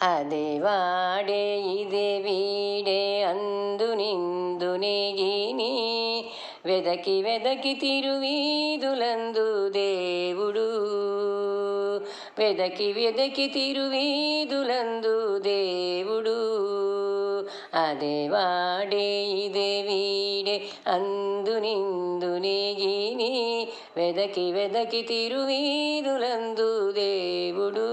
అదే వాడే ఇదే వీడే అందు నిందు నెగిని వెదకి వెదకి తిరువీధులందు దేవుడు వెదకి వెదకి తిరువీధులందు దేవుడు అదే వాడే ఇదే వీడే అందు నిందు నెగిని వెదకి వెదకి తిరువీధులందు దేవుడు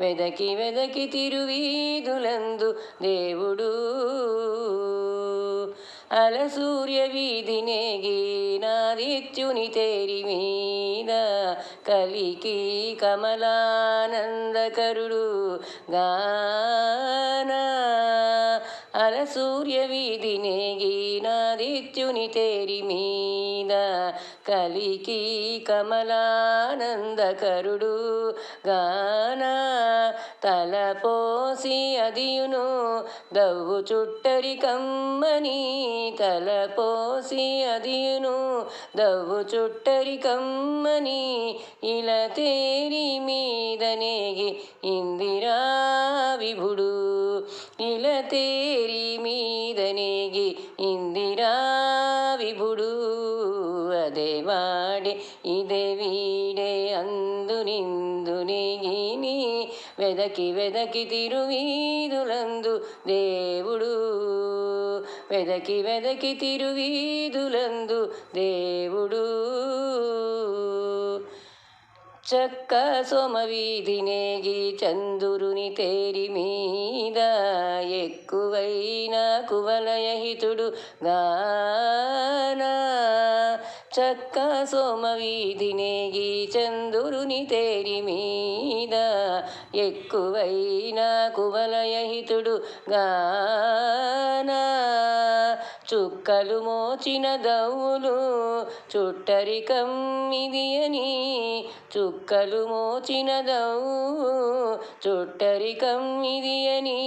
వెదకి వెదకి తిరువీధులందు దేవుడు. అలసూర్య వీధి నేగి నాదిత్యుని తేరి మీద కలికి కమలానందకరుడు గాన సూర్యవీధి నేగినాదిత్యుని తేరి మీద కలికి కమలానందకరుడు గాన తలపోసి అదియును దవ్వు చుట్టరి కమ్మని తలపోసి అదియును దవ్వు చుట్టరి కమ్మని ఇలా తేరి మీద నేగి ఇందిరా విభుడు. ఇలా తేరి అదే వాడే ఇదే వీడే అందు నిందు నెగిని వెదకి వెదకి తిరువీధులందు దేవుడు వెదకి వెదకి తిరువీధులందు దేవుడు చక్క సోమవీధి నేగి చందురుని తేరి మీద ఎక్కువైన కువలయహితుడు గానా చక్క సోమవీధి నేగి చందురుని తేరి మీద ఎక్కువైన కువలయహితుడు గానా చుక్కలు మోచిన దవ్వులు చుట్టరి ఇది అని చుక్కలు మోచిన దవ్వు చుట్టరి ఇది అని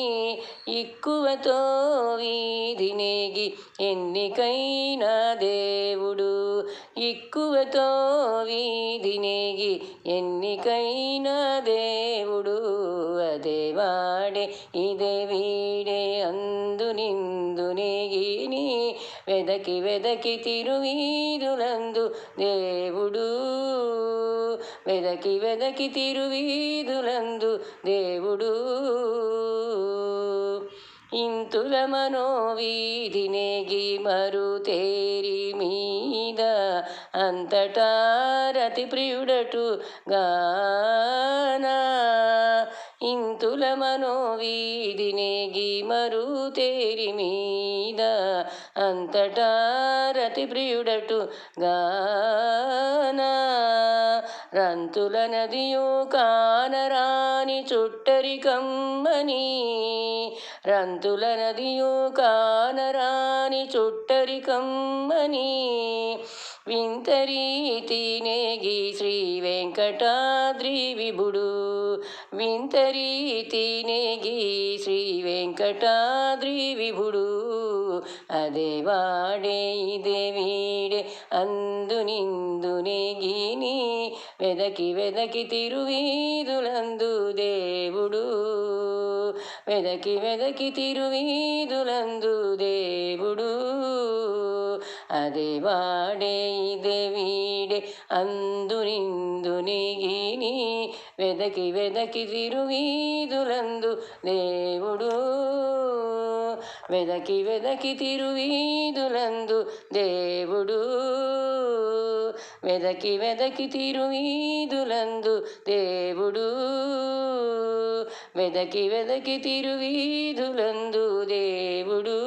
ఎక్కువతో వీధి ఎన్నికైనా ఎన్నికైన దేవుడు. ఎక్కువతో వీధి ఎన్నికైనా ఎన్నికైన దేవుడు. అదే వాడే ఇదే వీడే అందు నిందు నెగిని వెదకి వెదకి తిరువీధులందు దేవుడు వెదకి వెదకి తిరువీధులందు దేవుడు ఇంతుల మనోవీధి నేగి మరు తేరి మీద అంతటా రతి ప్రియుడటు గానా. ఇంతుల మనోవీధి నేగి తేరి మీద అంతటా రతి ప్రియుడటు గానా. రంతుల నదియు కానరాని చుట్టరి కమ్మని రంతుల నదియు కానరాని చుట్టరి కమ్మని వింతరీతి నేగి శ్రీ వెంకటాద్రి విభుడు. వింతరీతి నేగి శ్రీ వెంకటాద్రి విభుడు. అదే వాడే ఇదే వీడే అందు నిందు నెగిని వెదకి వెదకి తిరువీధులందు దేవుడు. వెదకి వెదకి తిరువీధులందు దేవుడు. అదే వాడే ఇదే వీడే అందు నిందు వెదకి వెదకి తిరువీధులందు దేవుడు. వెదకి వెదకి తిరువీధులందు దేవుడు. వెదకి వెదకి తిరువీధులందు దేవుడు. వెదకి వెదకి తిరువీధులందు దేవుడు.